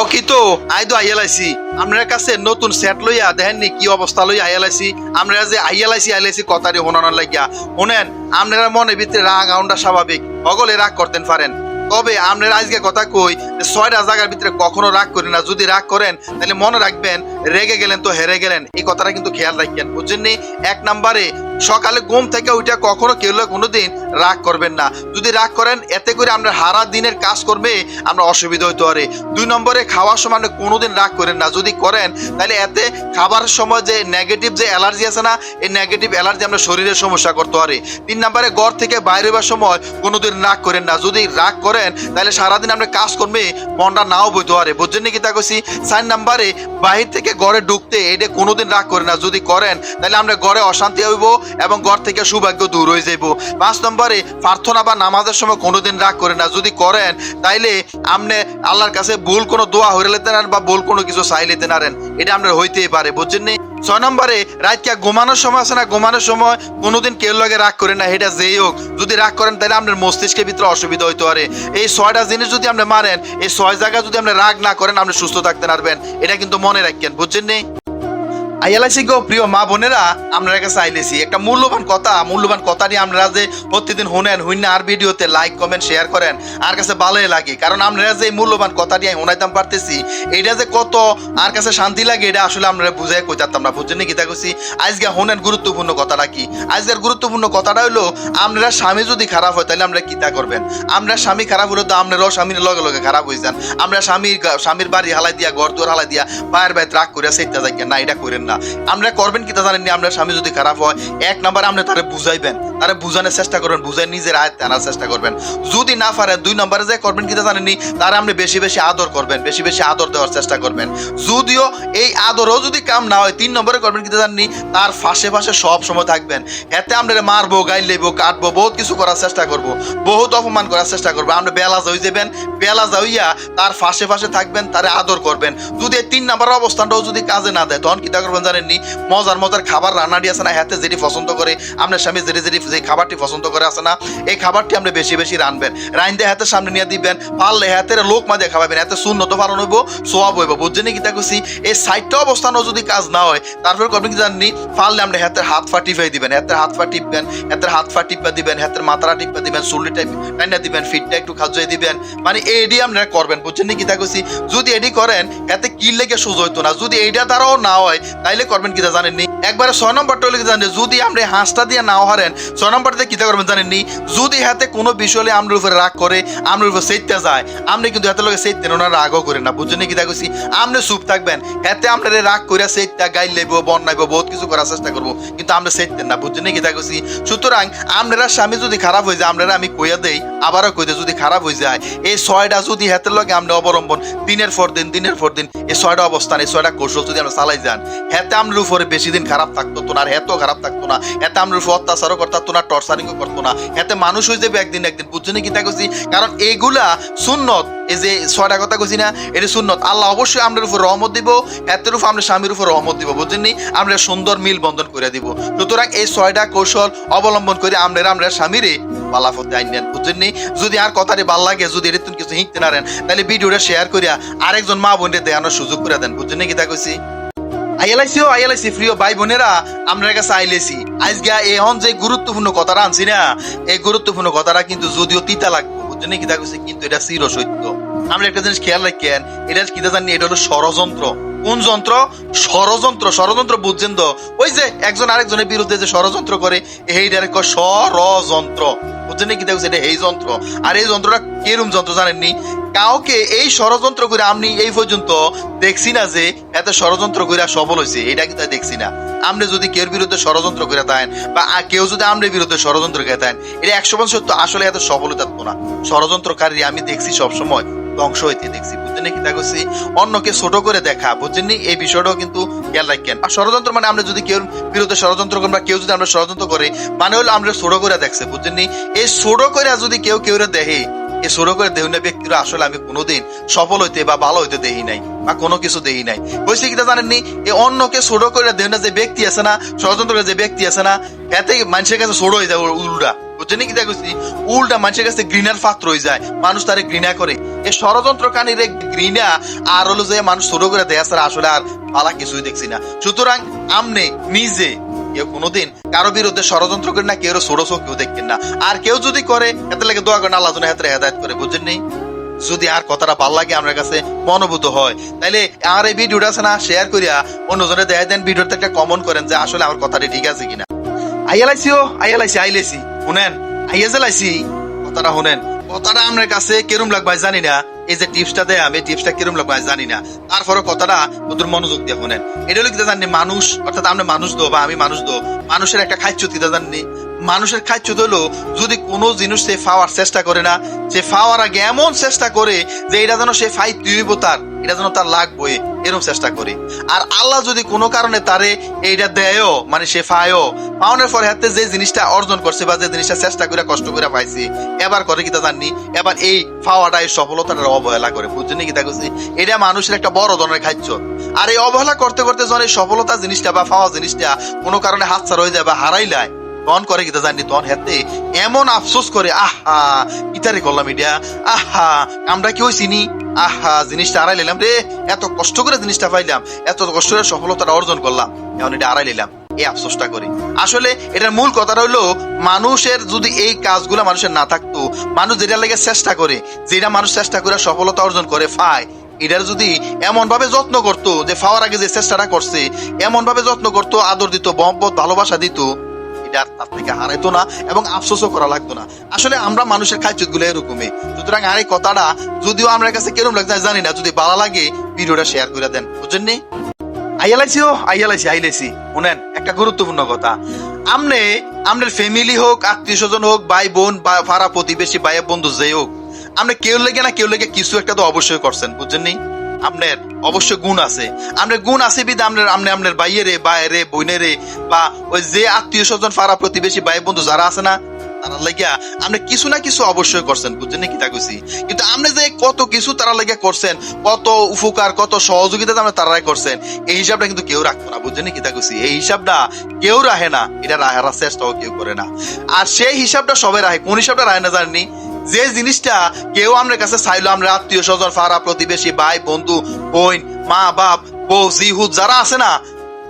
আও কি তো? আই তো আইয়ালাইছি আপনার কাছে নতুন সেট লইয়া দেখেননি কি অবস্থা লইয়া আইয়ালাইছি আমরা যে আইয়ালাইছি আইলাইছি কথারি হোনানোর লাগিয়া। শুনেন আপনারা মনে ভিতরে রাগ আউন্ডা স্বাভাবিক। অগলে রাগ করতেন পারেন। তবে আপনার আজকে কথা কই ছয়টা জায়গার ভিতরে কখনো রাগ করি না। যদি রাগ করেন, তাহলে মনে রাখবেন, রেগে গেলেন তো হেরে গেলেন। এই কথাটা কিন্তু খেয়াল রাখবেন বুঝছেন নি? এক নম্বরে সকালে ঘুম থেকে উঠে কখনো কেউ কোনোদিন রাগ করবেন না। যদি রাগ করেন, এতে করে আমরা হারা দিনের কাজ করবে আমরা অসুবিধা হইতে পারে। দুই নম্বরে খাওয়ার সময় আপনি কোনোদিন রাগ করেন না। যদি করেন, তাহলে এতে খাবার সময় যে নেগেটিভ যে অ্যালার্জি আছে না, এই নেগেটিভ অ্যালার্জি আমরা শরীরের সমস্যা করতে পারে। তিন নম্বরে ঘর থেকে বাইরে হবার সময় কোনোদিন রাগ করেন না। যদি রাগ করেন, তাহলে সারাদিন আমরা কাজ করবে মনটা নাও বইতে পারে। বুঝছেন নাকি তা কছি চার নম্বরে বাহির থেকে ঘরে ঢুকতে এটা কোনোদিন রাগ করে না। যদি করেন, তাহলে আমরা ঘরে অশান্তি হইব এবং ঘর থেকে সৌভাগ্য দূর হয়ে যাইব। পাঁচ নম্বরে, প্রার্থনা বা নামাজের সময় কোনোদিন রাগ করে না। যদি করেন, তাইলে আপনি আল্লাহর কাছে ভুল কোনো দোয়া হয়ে লেতে নারেন বা ভুল কোনো কিছু চাই লেতে নারেন এটা আপনার হইতেই পারে, বুঝছেন নি? ছয় নম্বরে, রাতকে ঘুমানোর সময় আছে না? ঘুমানোর সময় কোনোদিন কেউ লগে রাগ করে না এটা যেই হোক। যদি রাগ করেন তাহলে আপনার মস্তিষ্কের ভিতরে অসুবিধা হইতে পারে। এই ছয়টা জিনিস যদি আপনি মারেন এই ছয় জায়গায় যদি আপনি রাগ না করেন, আপনি সুস্থ থাকতে পারবেন। এটা কিন্তু মনে রাখেন, বুঝছেন নি? আইএলআইসি গো, প্রিয় মা বোনেরা আপনারা কাছে আইলেছি। একটা মূল্যবান কথা মূল্যবান কথা নিয়ে আপনারা যে প্রতিদিন শুনেন হুইন আর ভিডিওতে লাইক কমেন্ট শেয়ার করেন, আর কাছে ভালোই লাগে। কারণ আপনারা যে মূল্যবান কথাটি আমি শোনাইতাম পারতেছি, এটা যে কত, আর কাছে শান্তি লাগে, এটা আসলে আপনারা বুঝাই কইতাম না। বুঝছেন কি তা কইছি? আজকে শুনেন গুরুত্বপূর্ণ কথাটা কি? আজকের গুরুত্বপূর্ণ কথাটা হলো আপনারা স্বামী যদি খারাপ হয়, তাহলে আমরা কিতা করবেন? আমরা স্বামী খারাপ হলে তো আপনারাও স্বামীর লগে লগে খারাপ হয়ে যান। আমরা স্বামীর স্বামীর বাড়ি হালাই দিয়া, ঘর দুয়ার হালাই দিয়া বাইরে বাইরে রাগ করে সেইটা যাই না, এটা করেন না। আমরা করবেন কি তা জানেন নি? আমরা স্বামী যদি খারাপ হয়, এক নাম্বার আপনি তারে বুঝাইবেন। তারে বুঝানোর চেষ্টা করবেন, বুঝাই নিজের আয়ত্ত আনার চেষ্টা করবেন। যদি না পারেন দুই নম্বরে যে করবেন কি তা জানেন নি? তারে আপনি বেশি বেশি আদর করবেন, বেশি বেশি আদর দেওয়ার চেষ্টা করবেন। যদিও এই আদরও যদি কাম না হয়, তিন নম্বরে করবেন কি তা জানেন নি? তার ফাঁসে ফাঁসে সব সময় থাকবেন। এতে আমরা মারবো, গাইল লেবো কাটবো, বহুত কিছু করার চেষ্টা করব। বহুত অপমান করার চেষ্টা করব। আমরা বেলা হয়ে যাবেন, বেলা যাইয়া তার ফাঁসে ফাঁসে থাকবেন, তারে আদর করবেন। যদি তিন নাম্বার অবস্থানটাও যদি কাজে না দেয়, তখন কি তা করবেন? জানেননি মজার মজার খাবার রান্নাটি আছে না, হাতে যেটি পছন্দ করে। আপনার স্বামী যেটি যেটি যে খাবারটি পছন্দ করে আছে না, এই খাবারটি আপনি বেশি বেশি রানবেন রাইন্দে হাতের সামনে নিয়ে দিবেন, পারলে হাতের লোক মাঝে খাওয়াবেন। হাতে শূন্য তো পালন হইব সোয়াব হইব। বুঝছেন কি তা কইছি? এই সাইডটা অবস্থানও যদি কাজ না হয়, তারপর করবেন কি জাননি? পারলে আপনি হাতের হাত ফা টিপাই দিবেন, হাতের হাত ফা টিপবেন, হাতের হাত ফা টিপা দিবেন, হাতের মাথাটা টিপা দিবেন চুল্লি টাইপ টাইনা দিবেন, ফিটটা একটু খাজুয়ে দিবেন। মানে এডি আপনারা করবেন, বুঝছেন কি তা কইছি? যদি এডি করেন, এতে কি লেগে সুজ হইতো না? যদি এইটা দ্বারাও না হয় তাইলে করবেন কি তা জানেননি? একবারে ছয় নম্বরটা হলে জানেন যদি আপনি হাঁসটা দিয়ে নাও হারেন, ছয় নম্বরটা কিতা করবেন জানেননি? যদি হাতে কোনো বিষয়ে আমরার উপরে রাগ করে আমরার উপরে সেইতে যায় আপনি কিন্তু হাতের লোকে সেইতে ওনার রাগও করেন না। বুঝছেন কি তা কইছি? আপনি চুপ থাকবেন। হাতে আপনার রাগ করে সেইটা গাইল লেবো বন্যাইবো, বহুত কিছু করার চেষ্টা করব, কিন্তু আমরা সেইতেন না। বুঝছেন কি তা কইছি? সুতরাং আপনারা স্বামী যদি খারাপ হয়ে যায় আপনারা আমি কইয়া দেই, আবারও কই দেই যদি খারাপ হয়ে যায়, এই ছয়টা যদি হাতের লগে আপনি অবলম্বন, দিনের পর দিন, দিনের পর দিন, এই ছয়টা অবস্থান, এই ছয়টা কৌশল যদি আমরা চালাই যান বেশি দিন খারাপ থাকতো না খারাপ থাকতো না। অত্যাচারও করতো না টর্চারিংও করতো না। মানুষ হয়ে যাবে একদিন একদিন কইছি? কারণ সুন্নত, এই যে ছয়টা কথা না সুন্নত। আল্লাহ অবশ্যই উপর রহমত দিব আমরা স্বামীর উপর রহমত দিব, বুঝছেন নি? আমরা সুন্দর মিল বন্ধন করে দিব। সুতরাং এই ছয়টা কৌশল অবলম্বন করে আমরা আমরা স্বামীরে বালাফতে আইনেন বুঝছেন নি? যদি আর কথাটি ভালো লাগে, যদি এরকম কিছু হিঁকতে নারেন তাহলে ভিডিওটা শেয়ার করিয়া আরেকজন মা বোনকে দেখানোর সুযোগ করে দেন, বুঝছেন নি কি তা কইছি? আইএলআইসি ও আইএলআইসি প্রিয় ভাই বোনেরা আমরা কাছে আইলেছি আজকে এখন যে গুরুত্বপূর্ণ কথাটা আনছি না, এই গুরুত্বপূর্ণ কথাটা কিন্তু যদিও তিতা লাগবে, বুঝছেন কি তা কিন্তু এটা চির সত্য। আমরা একটা জিনিস খেয়াল রাখেন, এটা কিতা জানি, এটা হলো ষড়যন্ত্র। কোন যন্ত্র? ষড়যন্ত্র ষড়যন্ত্র বুঝছেন তো? ওই যে একজন আরেকজনের বিরুদ্ধে যে ষড়যন্ত্র করে, এই ডাইরেক্ট ষড়যন্ত্র। বুঝছেন কি দেখছে এটা এই যন্ত্র। আর এই যন্ত্রটা কিরম যন্ত্র জানেননি? কাউকে এই ষড়যন্ত্র করে আপনি এই পর্যন্ত দেখছি না যে এত ষড়যন্ত্র করে সফল হয়েছে এটা কিন্তু দেখছি না। আপনি যদি কেউ বিরুদ্ধে ষড়যন্ত্র করে দেন বা কেউ যদি আমাদের বিরুদ্ধে ষড়যন্ত্র করে দেন, এটা একশো পার্সেন্ট সত্য। আসলে এত সফল হতে পারতো না। ষড়যন্ত্রকারী আমি দেখছি সবসময় ধ্বংস হইতে দেখছি বুঝছেন কি তা করছি অন্যকে ছোট করে দেখা বুঝছেন এই বিষয়টাও কিন্তু খেয়াল রাখেন। আর ষড়যন্ত্র মানে আমরা যদি কেউ বিরুদ্ধে ষড়যন্ত্র করি বা কেউ যদি আমরা ষড়যন্ত্র করে মানে হলো আমরা ছোট করে দেখছে বুঝছেন এই ছোট করে যদি কেউ কেউ দেখে, এই ছোট করে দেহ না ব্যক্তিরা আসলে আমি কোনোদিন সফল হইতে বা ভালো হইতে দেখি নাই, বা কোনো কিছু দেই নাই। হয়েছে কিটা জানেননি? এই অন্যকে ছোট করে দেহ না যে ব্যক্তি আছে না, ষড়যন্ত্র যে ব্যক্তি আছে না, এতে মানুষের কাছে ছোট হয়ে যায় উল্টা। দেখছি উল্টা মানুষের কাছে হয়ে যায়। মানুষ তারে ঘৃণা করে। এই ঘৃণা, আর হলো যে মানুষ ছোট করে দেয় আসলে আর পালা কিছুই দেখছি না। সুতরাং আমনে, নিজে, কেউ কোনোদিন কারও বিরুদ্ধে ষড়যন্ত্র না, কেউ কেউ দেখবেন না। আর কেউ যদি করে, এতে লাগে দোয়া করে আল্লাহ হাতে হেদায়ত করে নেই যদি আর কথাটা ভালো লাগে আমার কাছে মনোভূত হয়। তাইলে আর এই ভিডিওটা আছে না শেয়ার করিয়া অন্যজনে দেখা দেন, ভিডিওতে একটা কমন করেন যে আসলে আমার কথাটা ঠিক আছে কিনা। আইয়ালাইছি ও আইয়ালাইছি আইলেছি। শুনেন আইয়া জেলাইছি কথাটা শুনেন। কথাটা আমার কাছে কেরম লাগবে জানি না। এই যে টিপসটা দেয়, আমি টিপসটা কিরম লাগবে জানি না। তারপরে কথাটা নতুন মনোযোগ দিয়ে শুনেন। এটা কি জানি মানুষ, অর্থাৎ আমরা মানুষ দো বা আমি মানুষ দো। মানুষের একটা জাননি জানি মানুষের খাদ্য হলো, যদি কোনো জিনিস সে ফাওয়ার চেষ্টা করে না, সে ফাওয়ার আগে এমন চেষ্টা করে যে এটা যেন সে ফাই তুইব তার, এটা যেন তার লাগবে এরকম চেষ্টা করে। আর আল্লাহ যদি কোনো কারণে তারে এইটা দেয়ও মানে সে পায়ও পাওয়ানোর পরে হাতে যে জিনিসটা অর্জন করছে বা যে জিনিসটা চেষ্টা করে, কষ্ট করে পাইছে, এবার করে কিতা জাননি? এবার এই ফাওয়াটা, এই সফলতাটা অবহেলা করে, বুঝছেন কিতা করছি এটা মানুষের একটা বড় ধরনের খাদ্য। আর এই অবহেলা করতে করতে যখন এই সফলতা জিনিসটা বা ফাওয়া জিনিসটা কোনো কারণে হাতছাড়া হয়ে যায় বা হারাইলায় তখন করে কিতা জানি তখন হেতে। এমন আফসোস করে, আহা ইতারে করলাম এটা? আহা, আমরা কি হইছিনি আহা, জিনিসটা আড়াই নিলাম রে। এত কষ্ট করে জিনিসটা পাইলাম, এত কষ্ট করে সফলতাটা অর্জন করলাম, এখন এটা আড়াই নিলাম, এই আফসোসটা করি। আসলে এটার মূল কথাটা হলো মানুষের যদি এই কাজগুলো মানুষের না থাকতো, মানুষ যেটা লেগে চেষ্টা করে, যেটা মানুষ চেষ্টা করে সফলতা অর্জন করে পায় এটার যদি এমন ভাবে যত্ন করতো, যে ফাওয়ার আগে যে চেষ্টাটা করছে এমন ভাবে যত্ন করতো, আদর দিত, মহব্বত, ভালোবাসা দিত তার থেকে হারাইতো না এবং আফসোসও করা লাগতো না। আসলে আমরা মানুষের এরকমই। সুতরাং আর এই কথাটা যদিও কাছে কেরম জানি না, যদি ভালো লাগে ভিডিওটা শেয়ার করে দেন। বুঝছেন নি? আইয়ালাইছি ও আইয়ালাইছি শুনেন, একটা গুরুত্বপূর্ণ কথা। আমনে ফ্যামিলি হোক আত্মীয় স্বজন হোক, ভাই, বোন, বা প্রতিবেশী ভাই বন্ধু, যেই হোক আপনি কেউ লেগে না, কেউ লেগে কিছু একটা তো অবশ্যই করছেন, বুঝছেন নি? আপনার অবশ্যই গুণ আছে। আপনার গুণ আছে বিধে আপনার আপনি আপনার ভাইয়েরে বাইরে বোনেরে, বা ওই যে আত্মীয় স্বজন, পাড়া প্রতিবেশী, ভাই বন্ধু যারা আছে না, তারা লাগিয়া আপনি কিছু না কিছু অবশ্যই করছেন, বুঝছেন তা কইছি? কিন্তু আপনি যে কত কিছু তারা লাগিয়া করছেন, কত উপকার, কত সহযোগিতা তারাই করছেন, এই হিসাবটা কিন্তু কেউ রাখতো না, বুঝছেন কি তা কইছি? এই হিসাবটা কেউ রাখে না, এটা রাখার চেষ্টাও কেউ করে না। আর সেই হিসাবটা সবাই রাখে, কোন হিসাবটা রাখে না জানেনি যে জিনিসটা কেউ আমার কাছে চাইলো, আমরা আত্মীয় স্বজন ফারা প্রতিবেশী, ভাই, বন্ধু, বোন, মা, বাপ, বউ জিহুদ যারা আছে না,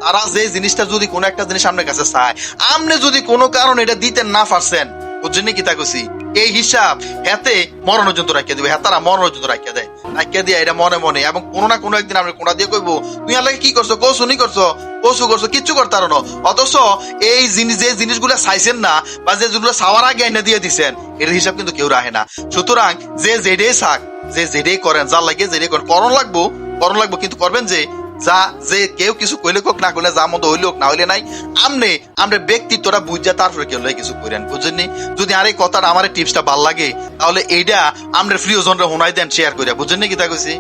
তারা যে জিনিসটা যদি কোনো একটা জিনিস আপনার কাছে চায় আপনি যদি কোনো কারণে এটা দিতে না পারছেন, বুঝছেন কি তা এই হিসাব হাতে মরণ পর্যন্ত রাখিয়ে দিবে, হাতারা মরণ পর্যন্ত রাখিয়ে দেয়। রাখিয়ে দিয়ে এটা মনে মনে, এবং কোনো না কোনো একদিন আপনি কোনা দিয়ে কইবো তুই আল্লাহ কি করছ? কৌশু নি করছ? কৌশু করছ কিচ্ছু করতে পারো না। অথচ এই জিনিস, যে জিনিসগুলো চাইছেন না, বা যে যেগুলো চাওয়ার আগে এনে দিয়ে দিছেন, এর হিসাব কিন্তু কেউ রাখে না। সুতরাং যে যেটাই থাক যে যেটাই করেন, যার লাগে যেটাই করেন, করণ লাগবো করণ লাগবো, কিন্তু করবেন যে যা, যে কেউ কিছু কইলে কোক না কইলে যা মতো হইলে না হইলে নাই, আমনে আমরা ব্যক্তিত্বটা বুঝা, তারপরে কেউ কিছু করেন বুঝছেন যদি আর এই কথাটা আমার টিপসটা ভালো লাগে, তাহলে এইটা আমরা প্রিয়জনরা হোনাই দেন শেয়ার করিয়া বুঝছেন কি তা কইছি?